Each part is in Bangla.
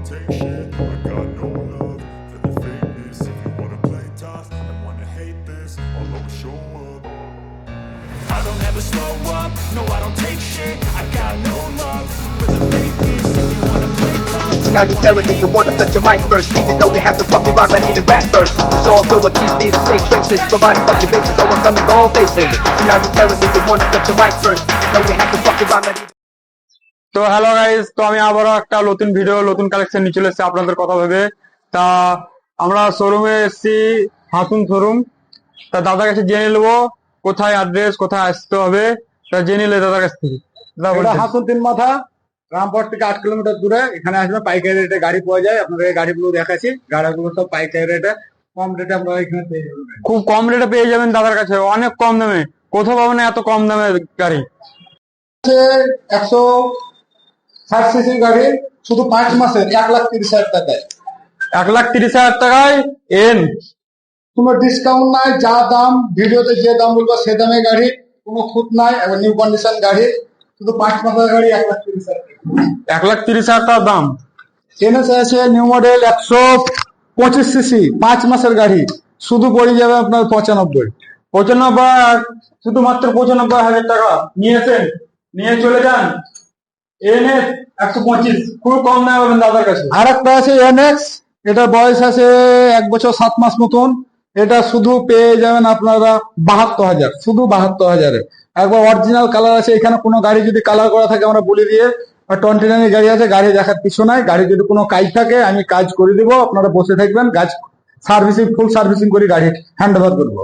don't take shit. I got no love for the fakeness. If you wanna play tough and wanna hate this, I'll always show up. I don't ever slow up, no I don't take shit. I got no love for the fakeness. If you wanna play tough Now you telling me you wanna touch your mic first. Even though they have to fucking rock, I need to rap first. It's all good with these these fake traces Providing fucking bases, so I'm coming all faces. Now you telling me you wanna touch your mic first. Even though they have to fucking rock, need to তো হ্যালো গাইজ তো আমি আবারও একটা নতুন ভিডিও নতুন কালেকশন নিয়ে চলে এসেছি আপনাদের কথা ভেবে। তা আমরা শোরুমে এসেছি হাসুন শোরুম তা দাদার কাছে জেনে নেব কোথায় অ্যাড্রেস কোথায় আসতে হবে। তা জেনে নিলে দাদার কাছ থেকে। এটা তিন মাথা রামপুর থেকে আট কিলোমিটার দূরে। এখানে আসবে পাইকারি রেটে গাড়ি পাওয়া যায়। আপনাদের গাড়িগুলো দেখাচ্ছি। গাড়িগুলো সব পাইকারি রেটে কম রেটে আপনারা এখানে পেয়ে যাবেন খুব কম রেটে পেয়ে যাবেন দাদার কাছে। অনেক কম দামে। কোথাও পাবেন এত কম দামে গাড়ি। একশো ষাট সিসির গাড়ি শুধু পাঁচ মাসের এক লাখ তিরিশ হাজার টাকায়। এক লাখ তিরিশ হাজার টাকায় এন। কোনো ডিসকাউন্ট নাই যা দাম ভিডিওতে যে দাম বলব সে দামে গাড়ি কোনো খুঁত নাই এবং নিউ কন্ডিশন গাড়ি শুধু পাঁচ মাসের গাড়ি এক লাখ তিরিশ হাজার টাকা। এক লাখ তিরিশ হাজার টাকার দাম। এনএস আছে নিউ মডেল একশো পঁচিশ সিসি পাঁচ মাসের গাড়ি শুধু পড়ে যাবে আপনার পঁচানব্বই। পঁচানব্বই শুধুমাত্র পঁচানব্বই হাজার টাকা। নিয়েছেন নিয়ে চলে যান। এনে একশো পঁচিশ খুব কম দামে পাবেন দাদার কাছে। আর একটা আছে এনএক্স এটা বয়স আছে এক বছর সাত মাস মতন। এটা শুধু পেয়ে যাবেন আপনারা বাহাত্তর হাজার শুধু বাহাত্তর হাজারে। একবার অরিজিনাল কালার আছে এখানে কোনো গাড়ি যদি কালার করা থাকে আমরা বলে দিয়ে টোয়েন্টি নাইনের গাড়ি আছে গাড়ি দেখার কিছু নাই। গাড়ি যদি কোনো কাজ থাকে আমি কাজ করে দিব আপনারা বসে থাকবেন কাজ সার্ভিসিং ফুল সার্ভিসিং করে গাড়ি হ্যান্ড ওভার করব।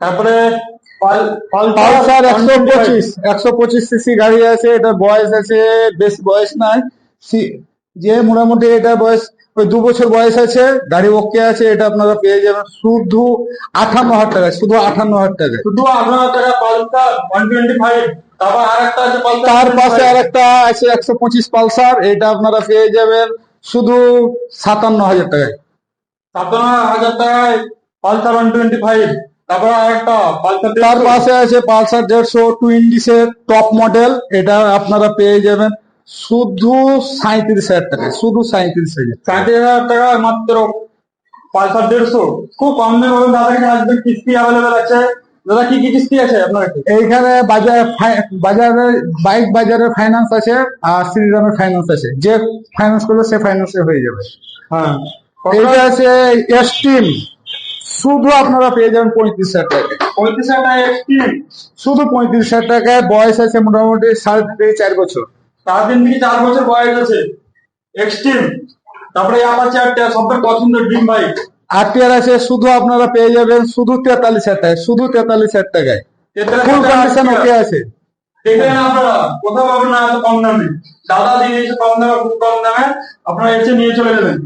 তারপরে পালসার একশো পঁচিশ একশো পঁচিশ সিসি গাড়ি আছে এটা বয়স আছে বেশ বয়স নাই। যে মোটামুটি এটা বয়স ওই দু বছর বয়স আছে গাড়ি ওকে আছে এটা আপনারা পেয়ে যাবেন। শুধু আঠান্ন হাজার টাকা শুধু আঠান্ন হাজার টাকা। শুধু আপনার টাকা পালসার ওয়ান টোয়েন্টি ফাইভ তার পাশে আর একটা আছে একশো পঁচিশ পালসার এটা আপনারা পেয়ে যাবেন শুধু সাতান্ন হাজার টাকায়। সাতান্ন হাজার টাকায় পালসার ওয়ান টোয়েন্টি ফাইভ তারপর আর একটা পালসার তার পাশে আছে পালসার দেড়শো টুইন্ডিসের টপ মডেল। এটা আপনারা পেয়ে যাবেন শুধু সাঁত্রিশ হাজার টাকা শুধু সাঁত্রিশ হাজার। সাঁত্রিশ হাজার টাকা মাত্র পালসার দেড়শো। খুব কম দামে পাবেন দাদার কাছে আসবেন কিস্তি অ্যাভেলেবেল আছে। দাদা কি কি কিস্তি আছে আপনার এইখানে বাজার বাজারে বাইক বাজারের ফাইন্যান্স আছে আর শ্রীরামের ফাইন্যান্স আছে। যে ফাইন্যান্স করবে সে ফাইন্যান্সে হয়ে যাবে। হ্যাঁ। এইটা আছে এস্টিম। শুধু আপনারা পেয়ে যাবেন পঁয়ত্রিশ হাজার টাকা। পঁয়ত্রিশ হাজার টাকা শুধু পঁয়ত্রিশ হাজার টাকায় বয়স আছে মোটামুটি সাড়ে তিন থেকে চার বছর। সাড়ে তিন থেকে চার বছর বয়স আছে। এক্সট্রিম তারপরে অ্যাপাচি একটা সবথেকে পছন্দের ড্রিম বাইক আরটিআর আছে শুধু আপনারা পেয়ে যাবেন শুধু তেতাল্লিশ হাজার টাকায় শুধু তেতাল্লিশ হাজার টাকায়। ফুল কন্ডিশন ওকে আছে। দেখবেন আপনারা কোথাও পাবেন না এত কম দামে। দাদা দিয়ে দিয়েছে কম দামে খুব কম দামে আপনারা এসে নিয়ে চলে যাবেন।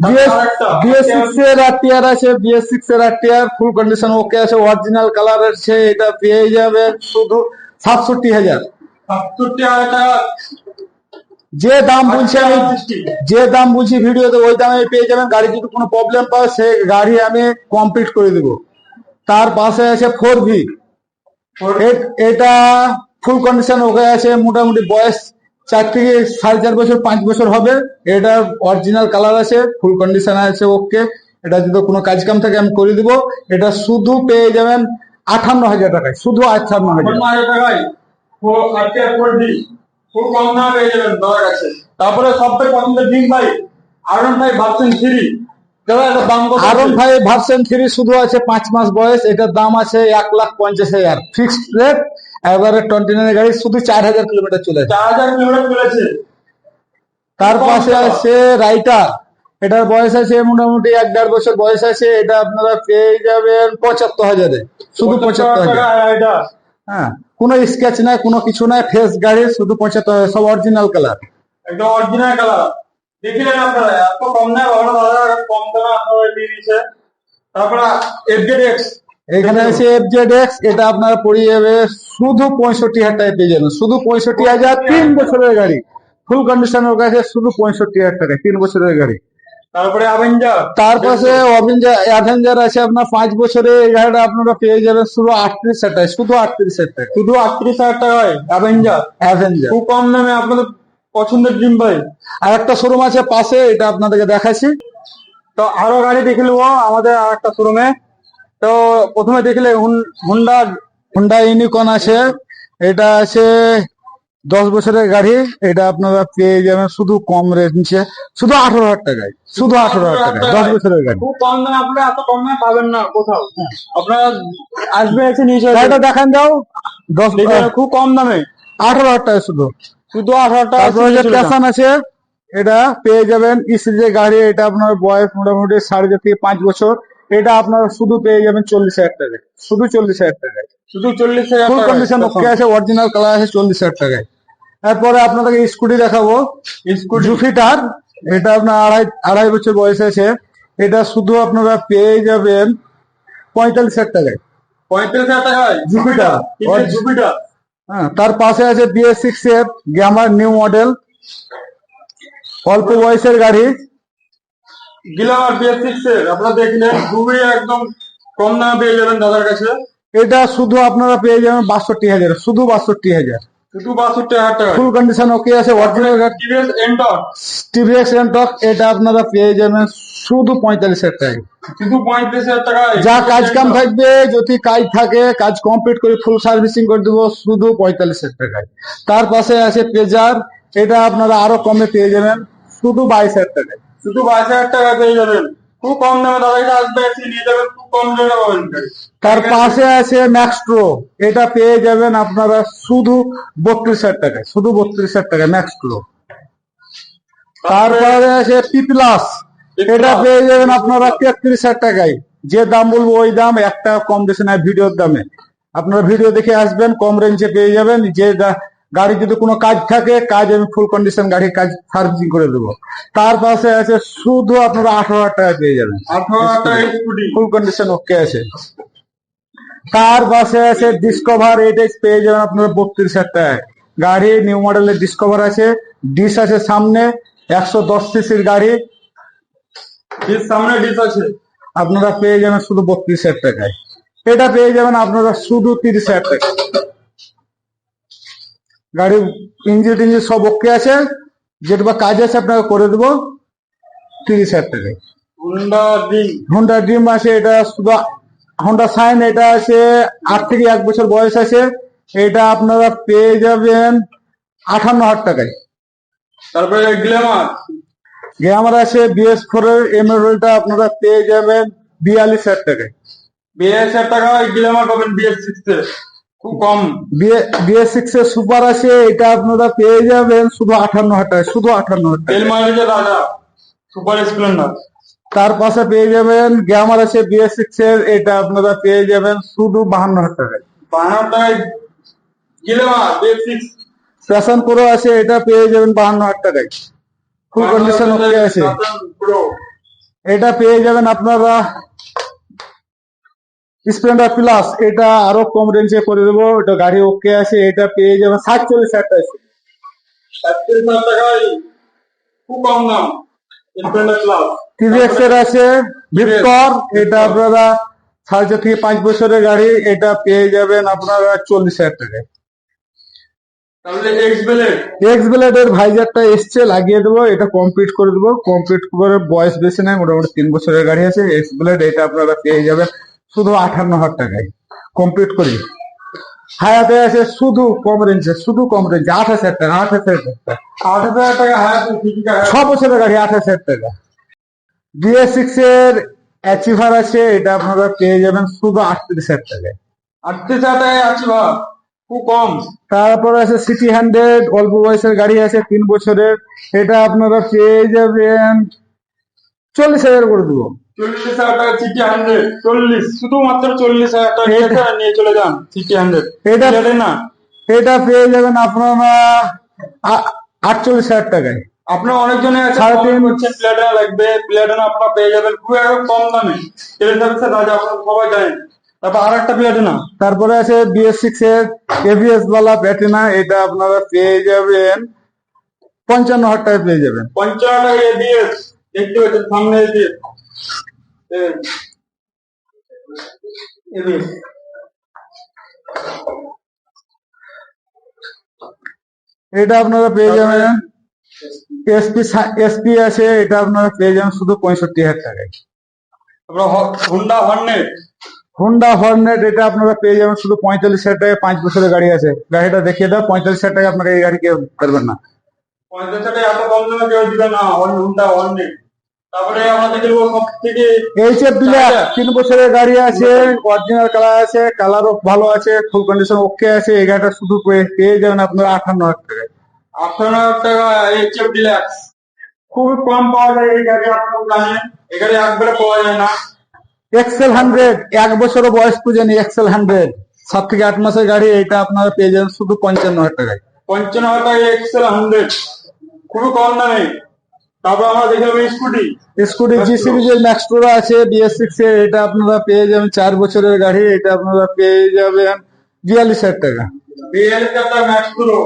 বিএস সিক্স এর আরটিআর আছে বিএস সিক্স এর ফুল কন্ডিশন ওকে আছে অরিজিনাল কালার আছে এটা পেয়ে যাবেন শুধু সাতষট্টি হাজার। সাতষট্টি হাজার টাকা। যে দাম বলছি আমি যে দাম বলছি ভিডিওতে ওই দামে পেয়ে যাবেন। গাড়ি যদি কোনো প্রবলেম পায় সে গাড়ি আমি কমপ্লিট করে দেবো। তার পাশে আছে ফোর ভি এটা ফুল কন্ডিশন ওকে আছে মোটামুটি বয়স চার থেকে সাড়ে চার বছর, পাঁচ বছর হবে। এটা অরিজিনাল কালার আছে ফুল কন্ডিশন আছে ওকে। এটা যদি কোনো কাজ কাম থাকে আমি করে দিব। এটা শুধু পেয়ে যাবেন আঠান্ন হাজার টাকায়, শুধু আঠান্ন হাজার। টাকায় তারপরে সবথেকে পছন্দের bike R one five version three আছে? ভাই ভার্সন থ্রি শুধু আছে পাঁচ মাস বয়স এটার দাম আছে এক লাখ পঞ্চাশ হাজার। ফিক্সড রেট এবারে টোয়েন্টি নাইন গাড়ি শুধু চার হাজার কিলোমিটার চলে চার হাজার কিলোমিটার চলেছে। তার পাশে আছে রাইটার এটার বয়স আছে মোটামুটি এক দেড় বছর বয়স আছে এটা আপনারা পেয়ে যাবেন পঁচাত্তর হাজারে। শুধু পঁচাত্তর হাজার। হ্যাঁ কোনো স্কেচ নাই কোনো কিছু নাই ফ্রেশ গাড়ি শুধু পঁচাত্তর সব অরিজিনাল কালার একদম অরিজিনাল কালার দেখিলেন আপনারা এত কম দামে ভালো দাদা কম দামে আপনারা দিয়ে দিয়েছে। তারপরে এফজেড এক্স এখানে আছে এফজেড এক্স এটা আপনারা পড়িয়ে যাবে শুধু পঁয়ষট্টি হাজার টাকা পেয়ে যাবেন। শুধু পঁয়ষট্টি হাজার তিন বছরের গাড়ি। ফুল কন্ডিশনের কাছে শুধু পঁয়ষট্টি হাজার টাকা তিন বছরের গাড়ি। তারপরে অ্যাভেঞ্জার তার পাশে অভেঞ্জার অ্যাভেঞ্জার আছে আপনার পাঁচ বছরে এই গাড়িটা আপনারা পেয়ে যাবেন শুধু আটত্রিশ হাজার টাকা শুধু আটত্রিশ হাজার টাকা শুধু আটত্রিশ হাজার টাকায় অ্যাভেঞ্জার অ্যাভেঞ্জার খুব কম দামে আপনাদের পছন্দের ড্রিম বাইক আর একটা শোরুম আছে পাশে এটা আপনাদেরকে দেখাচ্ছি। তো আরও গাড়ি দেখে নেব আমাদের আর একটা শোরুমে তো প্রথমে দেখলে হুন্ডা হুন্ডা ইউনিকর্ন আছে। এটা আছে দশ বছরের গাড়ি। এটা আপনারা পেয়ে যাবেন শুধু কম রেঞ্জে শুধু আঠারো হাজার টাকায়। শুধু আঠারো হাজার টাকায়। দশ বছরের গাড়ি। খুব কম দামে আপনারা এত কম দামে পাবেন না কোথাও। আপনারা আসবে এসে নিয়ে গাড়িটা দেখান দাও। দশ খুব কম দামে। আঠারো হাজার টাকা শুধু। শুধু আঠারো টাকা আছে এটা পেয়ে যাবেন। সিরিজের গাড়ি এটা আপনার বয়স মোটামুটি সাড়ে চার থেকে পাঁচ বছর। এটা আপনারা শুধু পেয়ে যাবেন চল্লিশ হাজার টাকায়। শুধু চল্লিশ হাজার টাকায়। শুধু চল্লিশ হাজার ফুল কন্ডিশন ওকে আছে অরিজিনাল কালার আছে চল্লিশ হাজার টাকায়। তারপরে আপনাদেরকে স্কুটি দেখাবো। স্কুটি। জুপিটার এটা আপনার আড়াই আড়াই বছর বয়স আছে। এটা শুধু আপনারা পেয়ে যাবেন পঁয়তাল্লিশ হাজার টাকায়। পঁয়তাল্লিশ হাজার টাকায়? জুপিটার জুপিটার হ্যাঁ তার পাশে আছে BS six F glamour new model অল্প বয়সের গাড়ি। গ্ল্যামার বিএস সিক্স এফ আপনারা দেখলেন খুবই একদম কম দামে পেয়ে যাবেন দাদার কাছে। এটা শুধু আপনারা পেয়ে যাবেন বাষট্টি হাজার শুধু বাষট্টি হাজার। টাকা ফুল কন্ডিশন ওকে আছে অরিজিনাল টিভিএস এন্টক এটা আপনারা পেয়ে যাবেন শুধু পঁয়তাল্লিশ হাজার টাকায় শুধু পঁয়ত্রিশ হাজার টাকায়। যা কাজ কাম থাকবে যদি কাজ থাকে কাজ কমপ্লিট করে ফুল সার্ভিসিং করে দেবো শুধু পঁয়তাল্লিশ হাজার টাকায়। তার পাশে আছে পেজার এটা আপনারা আরও কমে পেয়ে যাবেন শুধু বাইশ হাজার টাকায়। শুধু বাইশ হাজার টাকা পেয়ে যাবেন। খুব কম দামে দাদা কাছে আসবে এসে নিয়ে যাবেন খুব কম দামে পাবেন তার পাশে আছে ম্যাক্সট্রো এটা পেয়ে যাবেন আপনারা শুধু বত্রিশ হাজার টাকায় শুধু বত্রিশ হাজার টাকায় ম্যাক্সট্রো তারপরে আছে পি প্লাস এটা পেয়ে যাবেন আপনারা তেত্রিশ হাজার টাকায়। যে দাম বলব ওই দাম এক টাকা কম বেশি না ভিডিওর দামে। আপনারা ভিডিও দেখে আসবেন কম রেঞ্জে পেয়ে যাবেন যে গাড়ি যদি কোনো কাজ থাকে কাজ আমি ফুল কন্ডিশন গাড়ির কাজ সার্ভিসিং করে দেবো। তার পাশে আছে শুধু আপনারা আঠারো হাজার টাকা পেয়ে যাবেন। ফুল কন্ডিশন ওকে আছে। তার পাশে আছে ডিসকভার এইটাই পেয়ে যাবেন আপনারা বত্রিশ হাজার টাকায়। গাড়ি নিউ মডেলের ডিসকভার আছে। ডিস আছে সামনে একশো দশ সিসির গাড়ি। সামনে ডিস আছে। আপনারা পেয়ে যাবেন শুধু বত্রিশ হাজার টাকায়। এটা পেয়ে যাবেন আপনারা শুধু তিরিশ হাজার টাকা গাড়ি ইঞ্জিন টিঞ্জিন সব ওকে আছে। যেটা কাজ আছে আপনাকে করে দেবো তিরিশ হাজার টাকায়। হুন্ডা ড্রিম হোন্ডা ড্রিম আছে এটা শুধু হোন্ডা সাইন এটা আছে আট থেকে এক বছর বয়স আছে। এটা আপনারা পেয়ে যাবেন আঠান্ন হাজার টাকায়। তারপরে গ্ল্যামার গ্ল্যামার আছে বিএস ফোর এর এমএরটা আপনারা পেয়ে যাবেন বিয়াল্লিশ হাজার টাকায়। বিএস হাজার টাকা গ্ল্যামার পাবেন বিএস সিক্স খুব কম। বিএস সিক্স এর সুপার আছে এটা আপনারা পেয়ে যাবেন শুধু আঠান্ন হাজার শুধু আঠান্ন হাজার তেল মাইলেজের রাজা সুপার স্প্লেন্ডার তার পাশে পেয়ে যাবেন গ্যামার আছে বিএস সিক্স এর এটা আপনারা পেয়ে যাবেন শুধু বাহান্ন হাজার টাকায়। বাহান্ন টাকায় সিক্স প্যাশন প্রো আছে এটা পেয়ে যাবেন বাহান্ন হাজার টাকায়। ফুল কন্ডিশন ওকে আছে। এটা পেয়ে যাবেন আপনারা স্প্লেন্ডার প্লাস এটা আরও কম রেঞ্জে করে দেবো এটা গাড়ি ওকে আছে এটা পেয়ে যাবেন ষাট চল্লিশ হাজার টাকা সাতত্রিশ হাজার টাকায় খুব কম দাম স্প্লেন্ডার প্লাস টিভিএক্স এর আছে ভিক্টর এটা আপনারা সাড়ে চার থেকে পাঁচ বছরের গাড়ি এটা পেয়ে যাবেন আপনারা চল্লিশ হাজার টাকায়। এক্স বেলেট এক্স ব্লেডের ভাইজারটা এসছে লাগিয়ে দেবো এটা কমপ্লিট করে দেবো কমপ্লিট করে বয়স বেশি নাই মোটামুটি তিন বছরের গাড়ি আছে এক্স ব্লেড এটা আপনারা পেয়ে যাবেন। শুধু আঠান্ন হাজার টাকায়। কমপ্লিট করি। হায়াতে আছে শুধু কম রেঞ্জে শুধু কম রেঞ্জে আঠাশ হাজার টাকা আঠাশ হাজার টাকা। আট হাজার টাকা ঠিকই ছ বছরের গাড়ি আঠাশ হাজার টাকা। বিএস সিক্স এর অ্যাচিভার আছে এটা আপনারা পেয়ে যাবেন শুধু আটত্রিশ হাজার টাকায়। আটত্রিশ হাজার টাকায় বা খুব কম। তারপর আছে সিটি হান্ড্রেড অল্প বয়সের গাড়ি আছে তিন বছরের। এটা আপনারা পেয়ে যাবেন চল্লিশ হাজার করে দেবো। চল্লিশ হাজার টাকা সিটি হান্ড্রেড চল্লিশ। শুধুমাত্র চল্লিশ হাজার টাকা নিয়ে চলে যান সিটি হান্ড্রেড এটা- এটা না। এটা পেয়ে যাবেন আপনারা আটচল্লিশ হাজার টাকায়। আপনার অনেকজনে আছে সাড়ে তিন- প্লেটানা লাগবে আপনারা পেয়ে যাবেন খুব একদম কম দামে। রাজা আপনারা সবাই জানেন। তারপর আর একটা প্লেটানা তারপরে আছে বিএস সিক্স এর এবিএস বালা এটা আপনারা পেয়ে যাবেন পঞ্চান্ন হাজার টাকায় পেয়ে যাবেন। পঞ্চান্ন টাকা এবিএস দেখতে পাচ্ছেন সামনে এবিএস এবিএস এটা আপনারা পেয়ে যাবেন। এসপি এসপি আছে এটা আপনারা পেয়ে যাবেন শুধু পঁয়ষট্টি হাজার টাকায়। তারপরে হুন্ডা হর্নেট হোন্ডা হর্নেট এটা আপনারা পেয়ে যাবেন শুধু পঁয়তাল্লিশ হাজার টাকায়। পাঁচ বছরের গাড়ি আছে। গাড়িটা দেখিয়ে দাও পঁয়তাল্লিশ হাজার টাকা আপনারা এই গাড়ি কেউ পারবেন না। পঞ্চাশ টাকা এত কম দামে কেউ দিবে না হুন্ডা হর্নেট তিন বছরের গাড়ি আছে অরিজিনাল কালার আছে কালারও ভালো আছে ফুল কন্ডিশন ওকে আছে এই গাড়িটা শুধু পেয়ে- যাবেন আপনারা আটান্ন হাজার টাকায়। আঠারো হাজার টাকা এইচএফ ডিলাক্স খুবই কম পাওয়া যায় এই গাড়ি আপনার জানেন এই গাড়ি একবারে পাওয়া যায় না। এক্সেল হান্ড্রেড এক বছরও বয়স পুজেনি এক্সেল হান্ড্রেড সাত থেকে আট মাসের গাড়ি এটা আপনারা পেয়ে যাবেন শুধু পঞ্চান্ন হাজার টাকায়। পঞ্চান্ন হাজার টাকা এক্সেল হান্ড্রেড খুবই কম দামে। তারপর আমরা দেখে নেব স্কুটি। স্কুটি জি সিরিজের ম্যাক্স প্রো আছে বিএস সিক্স এর এটা আপনারা পেয়ে যাবেন চার বছরের গাড়ি এটা আপনারা পেয়ে যাবেন বিয়াল্লিশ হাজার টাকা। বিএলএস একটা ম্যাক্স প্রো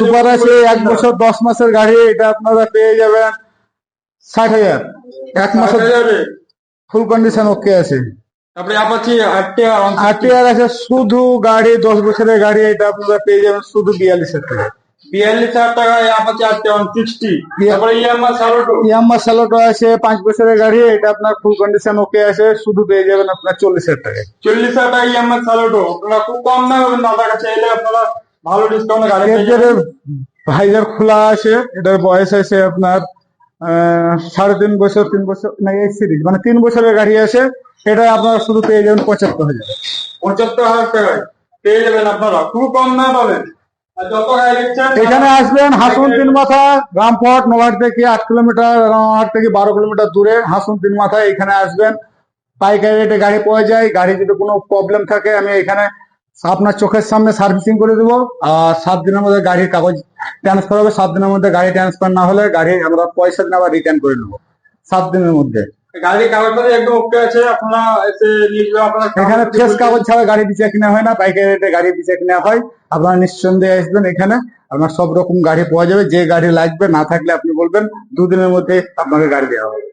সুপার আছে এক বছর দশ মাসের গাড়ি এটা আপনারা পেয়ে যাবেন ষাট হাজার। এক মাসের হাজারে। ফুল কন্ডিশন ওকে আছে। তারপরে অ্যাপাচি আরটিআর আরটিআর আছে শুধু গাড়ি দশ বছরের গাড়ি এটা আপনারা পেয়ে যাবেন শুধু বিয়াল্লিশ হাজার টাকা। বিয়াল্লিশ হাজার টাকা ওয়ান সিক্সটি তারপরে স্যালোটো আছে পাঁচ বছরের গাড়ি এটা আপনার ফুল কন্ডিশন ওকে আছে শুধু পেয়ে যাবেন আপনার চল্লিশ হাজার চল্লিশ হাজার টাকা আপনারা খুব কম দামে পাবেন দাদার কাছে এলে আপনারা ভালো ডিসকাউন্টে গাড়ি ভাইজার খোলা আছে এটার বয়স আছে আপনার সাড়ে তিন বছর তিন বছর না এই সিরিজ মানে তিন বছরের গাড়ি আছে এটা আপনারা শুধু পেয়ে যাবেন পঁচাত্তর হাজার। পঁচাত্তর হাজার টাকায়। পেয়ে যাবেন আপনারা। খুব কম না পাবেন। এখানে আসবেন, হাসুন তিন মাথা রামপট নোভাট থেকে আট কিলোমিটার, রামহাট থেকে বারো কিলোমিটার দূরে, হাসুন তিন মাথা এখানে আসবেন। পাইকারি রেটে গাড়ি পাওয়া যায়, গাড়ি যদি কোনো প্রবলেম থাকে, আমি এখানে আপনার চোখের সামনে সার্ভিসিং করে দেবো। আর সাত দিনের মধ্যে গাড়ির কাগজ ট্রান্সফার হবে, সাত দিনের মধ্যে গাড়ি ট্রান্সফার না হলে গাড়ি আমরা পয়সা দিন আবার রিটার্ন করে নেব, সাত দিনের মধ্যে। গাড়ির কাগজ একদম ওকে আছে আপনারা এসে নিয়ে যাবেন আপনারা এখানে ফ্রেশ কাগজ ছাড়া গাড়ি বিচার কিনা হয় না পাইকারি রেটে গাড়ি বিচার কিনা হয় আপনারা নিঃসন্দেহে আসবেন এখানে আপনার সব রকম গাড়ি পাওয়া যাবে যে গাড়ি লাগবে না থাকলে আপনি বলবেন দুদিনের মধ্যে আপনাকে গাড়ি দেওয়া হবে।